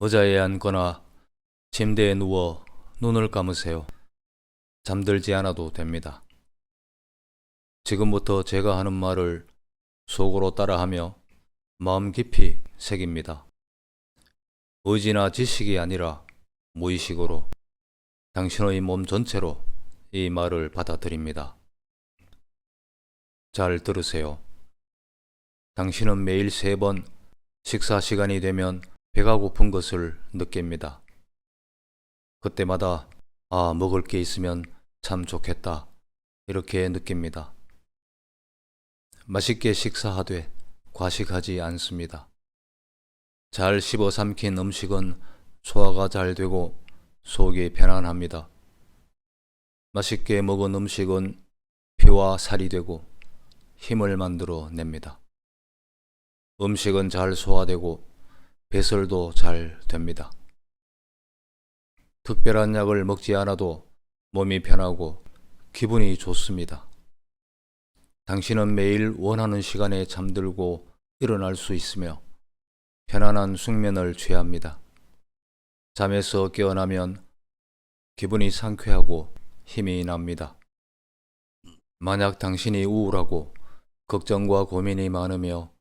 의자에 앉거나 침대에 누워 눈을 감으세요. 잠들지 않아도 됩니다. 지금부터 제가 하는 말을 속으로 따라하며 마음 깊이 새깁니다. 의지나 지식이 아니라 무의식으로 당신의 몸 전체로 이 말을 받아들입니다. 잘 들으세요. 당신은 매일 세 번 식사 시간이 되면 배가 고픈 것을 느낍니다. 그때마다 아, 먹을 게 있으면 참 좋겠다. 이렇게 느낍니다. 맛있게 식사하되 과식하지 않습니다. 잘 씹어 삼킨 음식은 소화가 잘 되고 속이 편안합니다. 맛있게 먹은 음식은 피와 살이 되고 힘을 만들어 냅니다. 음식은 잘 소화되고 배설도 잘 됩니다. 특별한 약을 먹지 않아도 몸이 편하고 기분이 좋습니다. 당신은 매일 원하는 시간에 잠들고 일어날 수 있으며 편안한 숙면을 취합니다. 잠에서 깨어나면 기분이 상쾌하고 힘이 납니다. 만약 당신이 우울하고 걱정과 고민이 많으며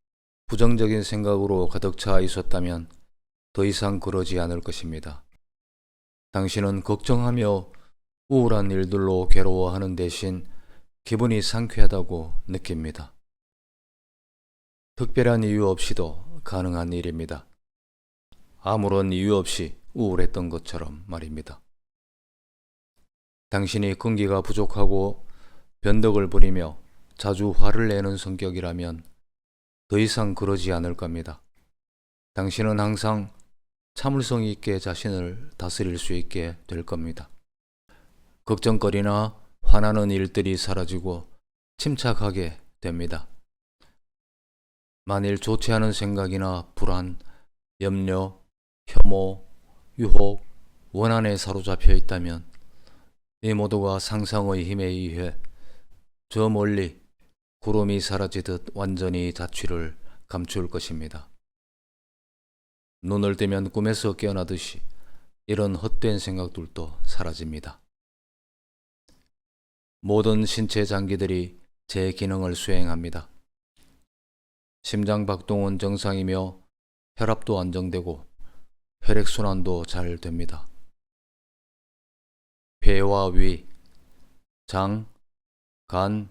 부정적인 생각으로 가득 차 있었다면 더 이상 그러지 않을 것입니다. 당신은 걱정하며 우울한 일들로 괴로워하는 대신 기분이 상쾌하다고 느낍니다. 특별한 이유 없이도 가능한 일입니다. 아무런 이유 없이 우울했던 것처럼 말입니다. 당신이 끈기가 부족하고 변덕을 부리며 자주 화를 내는 성격이라면 더 이상 그러지 않을 겁니다. 당신은 항상 참을성 있게 자신을 다스릴 수 있게 될 겁니다. 걱정거리나 화나는 일들이 사라지고 침착하게 됩니다. 만일 좋지 않은 생각이나 불안, 염려, 혐오, 유혹, 원한에 사로잡혀 있다면 이 모두가 상상의 힘에 의해 저 멀리 구름이 사라지듯 완전히 자취를 감출 것입니다. 눈을 뜨면 꿈에서 깨어나듯이 이런 헛된 생각들도 사라집니다. 모든 신체 장기들이 제 기능을 수행합니다. 심장 박동은 정상이며 혈압도 안정되고 혈액순환도 잘 됩니다. 폐와 위, 장, 간,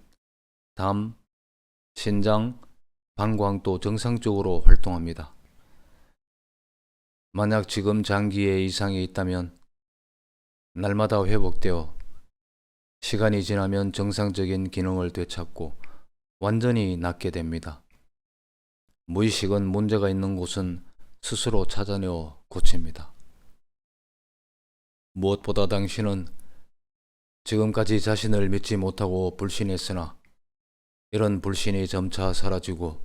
담, 신장, 방광도 정상적으로 활동합니다. 만약 지금 장기에 이상이 있다면 날마다 회복되어 시간이 지나면 정상적인 기능을 되찾고 완전히 낫게 됩니다. 무의식은 문제가 있는 곳은 스스로 찾아내어 고칩니다. 무엇보다 당신은 지금까지 자신을 믿지 못하고 불신했으나 이런 불신이 점차 사라지고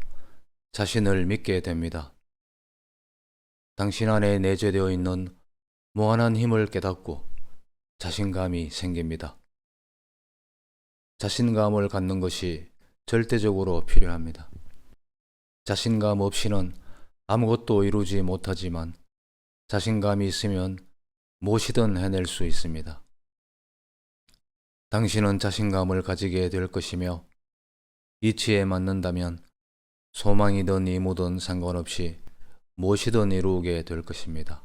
자신을 믿게 됩니다. 당신 안에 내재되어 있는 무한한 힘을 깨닫고 자신감이 생깁니다. 자신감을 갖는 것이 절대적으로 필요합니다. 자신감 없이는 아무것도 이루지 못하지만 자신감이 있으면 무엇이든 해낼 수 있습니다. 당신은 자신감을 가지게 될 것이며 이치에 맞는다면 소망이든 이무든 상관없이 무엇이든 이루게 될 것입니다.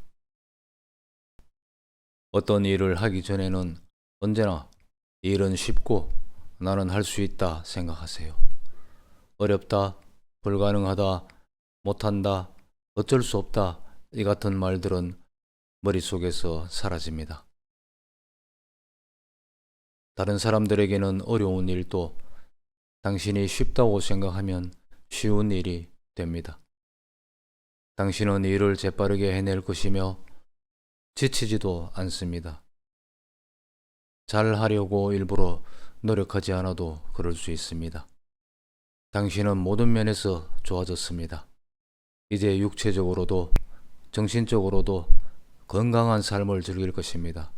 어떤 일을 하기 전에는 언제나 이 일은 쉽고 나는 할 수 있다 생각하세요. 어렵다, 불가능하다, 못한다, 어쩔 수 없다 이 같은 말들은 머릿속에서 사라집니다. 다른 사람들에게는 어려운 일도 당신이 쉽다고 생각하면 쉬운 일이 됩니다. 당신은 일을 재빠르게 해낼 것이며 지치지도 않습니다. 잘 하려고 일부러 노력하지 않아도 그럴 수 있습니다. 당신은 모든 면에서 좋아졌습니다. 이제 육체적으로도 정신적으로도 건강한 삶을 즐길 것입니다.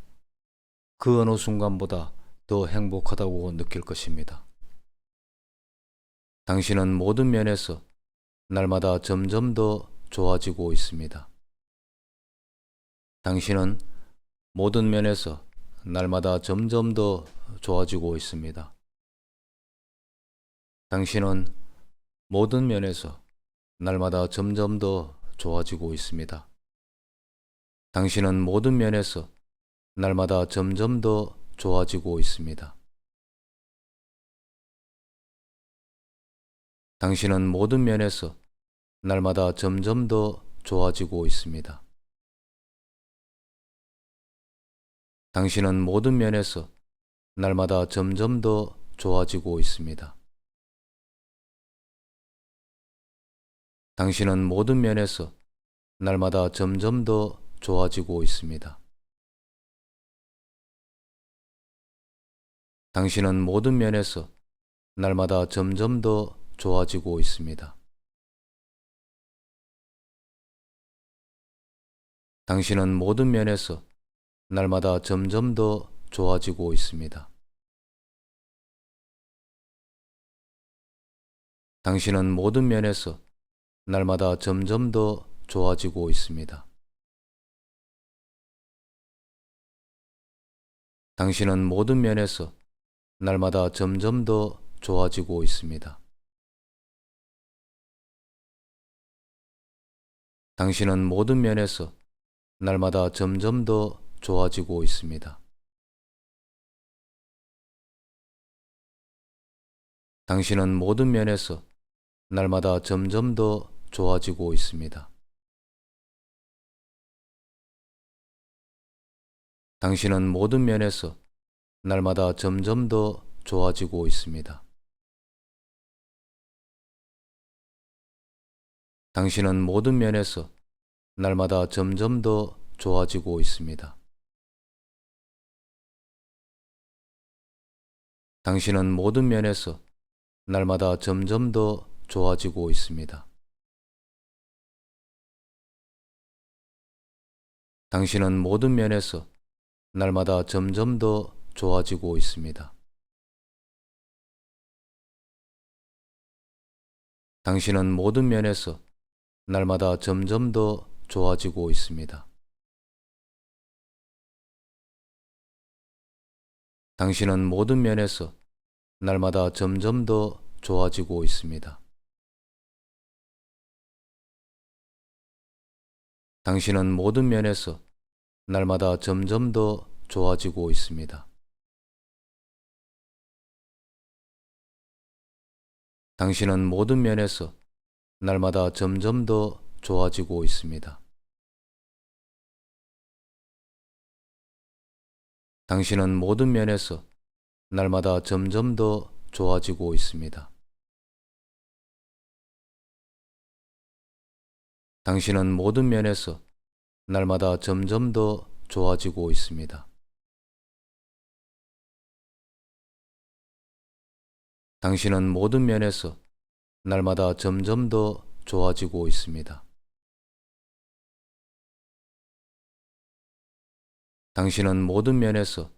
그 어느 순간보다 더 행복하다고 느낄 것입니다. 당신은 모든 면에서 날마다 점점 더 좋아지고 있습니다. 당신은 모든 면에서 날마다 점점 더 좋아지고 있습니다. 당신은 모든 면에서 날마다 점점 더 좋아지고 있습니다. 당신은 모든 면에서 날마다 점점 더 좋아지고 있습니다. 당신은 모든 면에서 날마다 점점 더 좋아지고 있습니다. 당신은 모든 면에서 날마다 점점 더 좋아지고 있습니다. 당신은 모든 면에서 날마다 점점 더 좋아지고 있습니다. 당신은 모든 면에서 날마다 점점 더 좋아지고 있습니다. 당신은 모든 면에서 날마다 점점 더 좋아지고 있습니다. 당신은 모든 면에서 날마다 점점 더 좋아지고 있습니다. 당신은 모든 면에서 날마다 점점 더 좋아지고 있습니다. 당신은 모든 면에서 날마다 점점 더 좋아지고 있습니다. 당신은 모든 면에서 날마다 점점 더 좋아지고 있습니다. 당신은 모든 면에서 날마다 점점 더 좋아지고 있습니다. 당신은 모든 면에서 날마다 점점 더 좋아지고 있습니다. 당신은 모든 면에서 날마다 점점 더 좋아지고 있습니다. 당신은 모든 면에서 날마다 점점 더 좋아지고 있습니다. 당신은 모든 면에서 날마다 점점 더 좋아지고 있습니다. 당신은 모든 면에서 날마다 점점 더 좋아지고 있습니다. 당신은 모든 면에서 날마다 점점 더 좋아지고 있습니다. 당신은 모든 면에서 날마다 점점 더 좋아지고 있습니다. 당신은 모든 면에서 날마다 점점 더 좋아지고 있습니다. 당신은 모든 면에서 날마다 점점 더 좋아지고 있습니다. 당신은 모든 면에서 날마다 점점 더 좋아지고 있습니다. 당신은 모든 면에서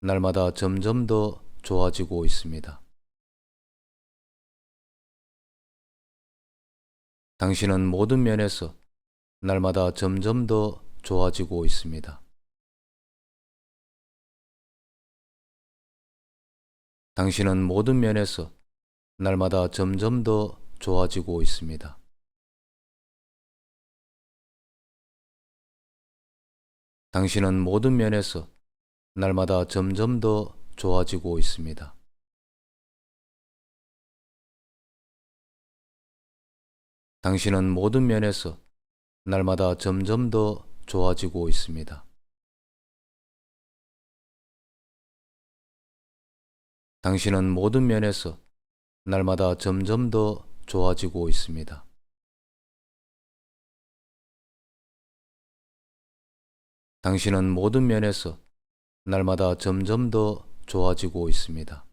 날마다 점점 더 좋아지고 있습니다. 당신은 모든 면에서 날마다 점점 더 좋아지고 있습니다. 당신은 모든 면에서 날마다 점점 더 좋아지고 있습니다. 당신은 모든 면에서 날마다 점점 더 좋아지고 있습니다. 당신은 모든 면에서 날마다 점점 더 좋아지고 있습니다. 당신은 모든 면에서 날마다 점점 더 좋아지고 있습니다. 당신은 모든 면에서 날마다 점점 더 좋아지고 있습니다.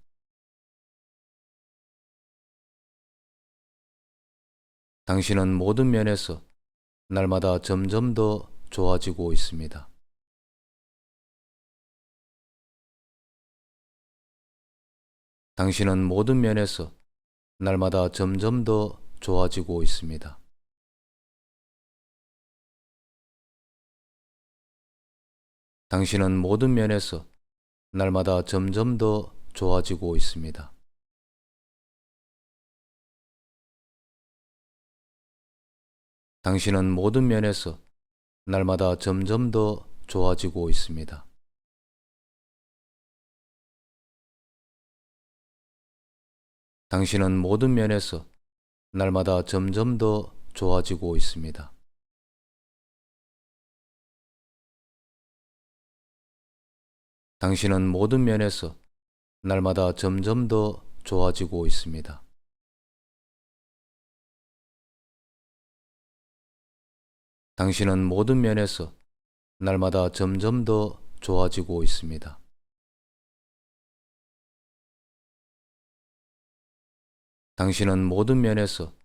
당신은 모든 면에서 날마다 점점 더 좋아지고 있습니다. 당신은 모든 면에서 날마다 점점 더 좋아지고 있습니다. 당신은 모든 면에서 날마다 점점 더 좋아지고 있습니다. 당신은 모든 면에서 날마다 점점 더 좋아지고 있습니다. 당신은 모든 면에서 날마다 점점 더 좋아지고 있습니다. 당신은 모든 면에서 날마다 점점 더 좋아지고 있습니다. 당신은 모든 면에서 날마다 점점 더 좋아지고 있습니다. 당신은 모든 면에서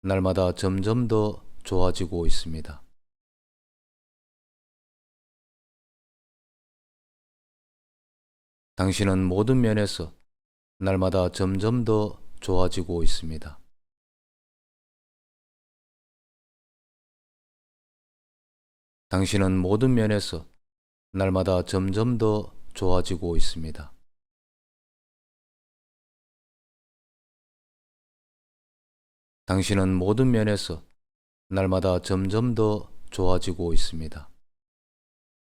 날마다 점점 더 좋아지고 있습니다. 당신은 모든 면에서 날마다 점점 더 좋아지고 있습니다. 당신은 모든 면에서 날마다 점점 더 좋아지고 있습니다. 당신은 모든 면에서 날마다 점점 더 좋아지고 있습니다.